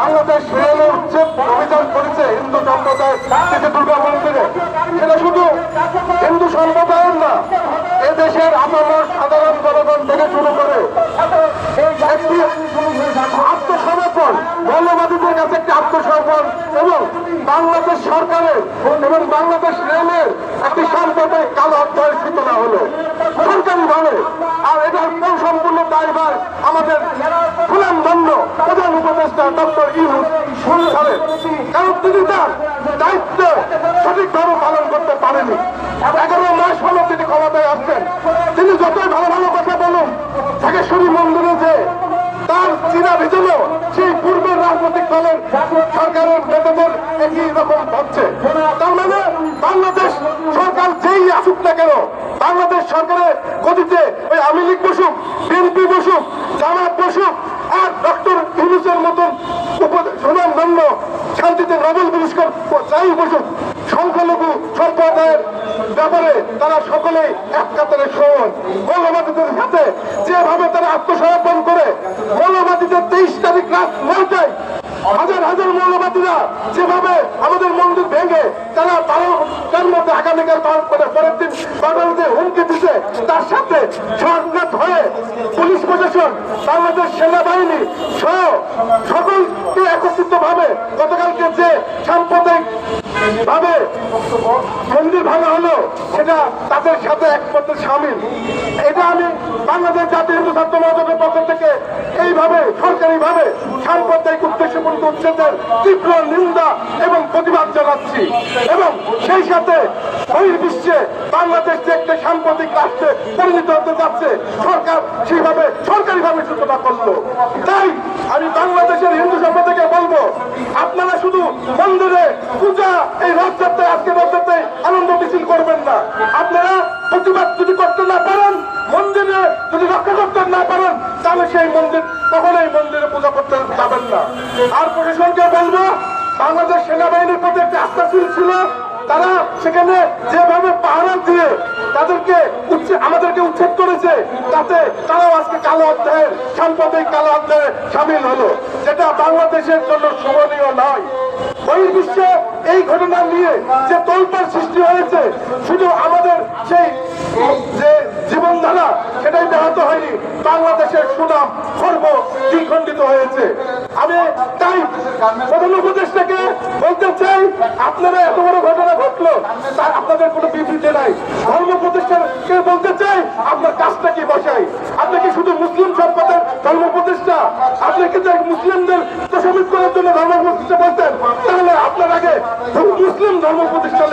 বাংলাদেশ রেলে উচ্ছেদ অভিযান করেছে হিন্দু সম্প্রদায় থেকে দুর্গা মন্দিরে। সেটা শুধু হিন্দু সম্প্রদায়ের না, এদেশের আপামর সাধারণ জনগণ থেকে শুরু করে একটি আত্মসমর্পণ, মৌলবাদীদের কাছে একটি আত্মসমর্পণ এবং বাংলাদেশ সরকারের এবং বাংলাদেশ রেলের একটি সাম্প্রদায়িক কালো অধ্যায়ের সূচনা হলো। সরকারি ভাবে, আর এটার সম্পূর্ণ দায়ভার আমাদের তিনি যতই ভালো ভালো কথা বলুন, ঢাকেশ্বরী মন্দিরে যে তার চিনা ভিজল, সেই পূর্বের রাজনৈতিক দলের সরকারের নেতাদের একই রকম হচ্ছে তার মানে বাংলাদেশ সরকার যেই আসুক না কেন, বাংলাদেশ সরকারের গতিতে ওই আওয়ামী লীগ বসুক, বিএনপি বসুক, জামাত বসুক, আর ডক্টর ইউনুসের ধন্য শান্তিতে নোবেল পুরস্কার যাই বসুক। সংখ্যালঘু সম্প্রদায়ের ব্যাপারে তারা সকলে এক কাতারে সমান। মৌলবাদীদের সাথে যেভাবে তারা আত্মসমর্পণ করে, মৌলবাদীদের তেইশ তারিখ রাত নয়টায় হাজার হাজার মৌলবাদীরা যেভাবে আমাদের মন্দির ভেঙে তারা বারোটার মধ্যে আগামীকাল বার- পরের দিন বারোটাতে হুমকি দিতে তার সাথে সংঘাত হয়ে পুলিশ প্রশাসন, বাংলাদেশ সেনাবাহিনী ভাবে গতকালকে যে সাম্প্রদায়িক ভাবে মন্দির ভাঙা হলো, সেটা তাদের সাথে একমাত্র সামিল এটা আমি বাংলাদেশ জাতীয় হিন্দু ছাত্র মহাজনের পক্ষ থেকে এইভাবে সরকারি ভাবে সাম্প্রদায়িক উদ্দেশ্যপূর্ণ উচ্ছেদের তীব্র নিন্দা এবং প্রতিবাদ জানাচ্ছি। এবং সেই সাথে বহির্বিশ্বে বাংলাদেশ যে একটা সাম্প্রতিক রাষ্ট্রে পরিণত হতে যাচ্ছে, সরকার সেইভাবে সরকারিভাবে সূচনা করল। তাই আমি বাংলাদেশের না পারেন, তাহলে সেই মন্দির কখনোই মন্দিরে পূজা করতে যাবেন না। আর প্রশাসনকে বলব, বাংলাদেশ সেনাবাহিনীর প্রতি একটা আস্থাশীল ছিল, তারা সেখানে যেভাবে পাহারা দিয়ে তাদেরকে আমাদেরকে উচ্ছেদ করেছে, তাতে তারাও আজকে কালো অধ্যায়ের, সাম্প্রদায়িক কালো অধ্যায়ে সামিল হলো, যেটা বাংলাদেশের জন্য শোভনীয় নয়। বহির্বিশ্বে এই ঘটনা নিয়ে যে তোলপাড় সৃষ্টি হয়েছে, শুধু হয়েছে। আমি তাই বলতে চাই, আপনারা কাজটা কি বসাই? শুধু মুসলিম সম্পদের ধর্ম প্রতিষ্ঠা? আপনি কি যে মুসলিমদের প্রশমিত করার জন্য ধর্ম প্রতিষ্ঠা বলতেন? তাহলে আপনার আগে মুসলিম ধর্ম প্রতিষ্ঠা